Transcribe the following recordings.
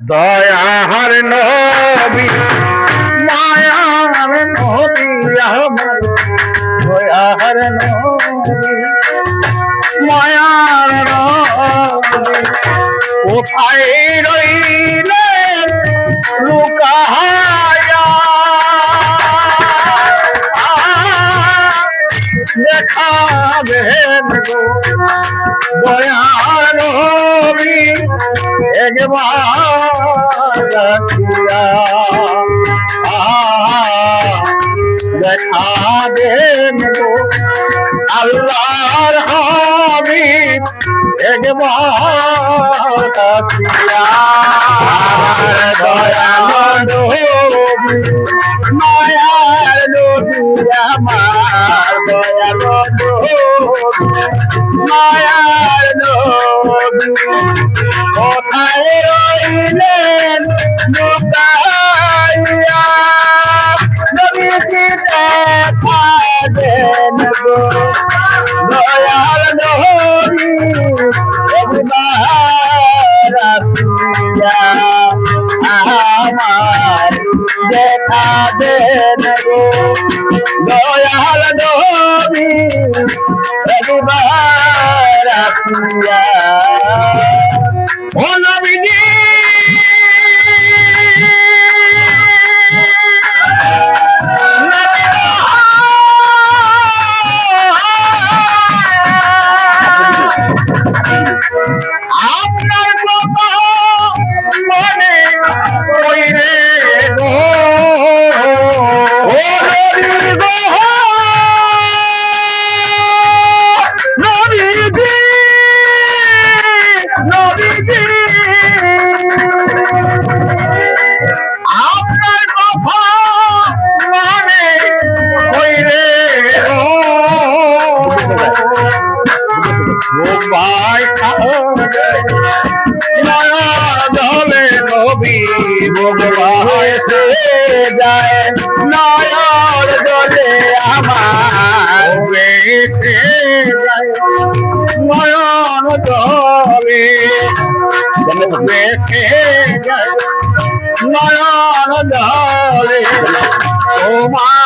দয়ার নবী মায়ার নবী আমার। দয়াহার নবী মায়ার নবী কোথায় রইলে লুকায়া দেখাবেন গো। দয়ার নবী একবার দেখিয়া। দেখা দেন গো। আল্লাহর হাবিব একবার দেখিয়া। দয়াল মায়ার নবী আমার দয়াল নবী মায়ার নবী কোথায় রইলেন লুকাইয়া নবীজি দেখা দেন গো দয়াল নবী একবার আসিয়া আমার দেখা দেন একবার আসিয়া যায় নয়র জলে আমার বেশে যায়। নয়ন জলে বেশে যায়। নয়ন জলে তোমার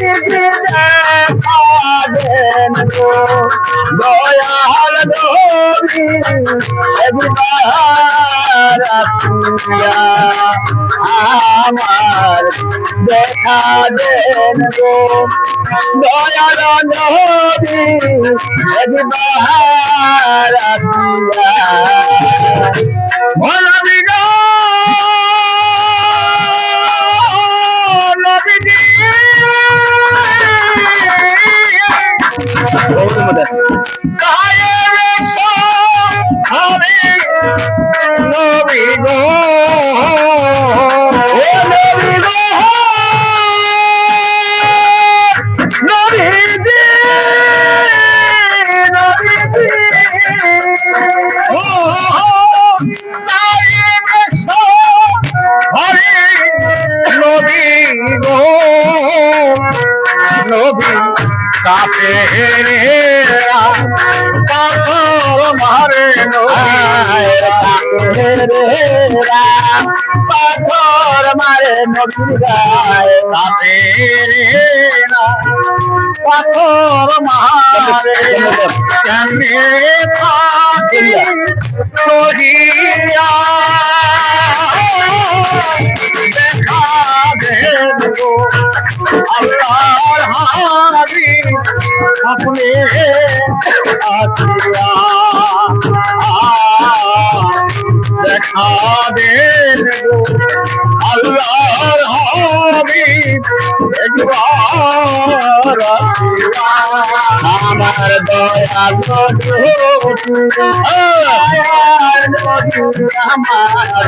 নবীজি দেখা দেন গো দয়াল একবার আসিয়া আমার দেখা দেন গো দয়াল একবার কাপে রে পাথর মারে পাথর মারে নবী গায় কাপে রে পাথর মারে। কেমনে থাকি সহিয়া আল্লাহর হাবি আপনি আসিয়া দেখা দেন আল্লাহর হাবিব একবার আমার দয়াল আমার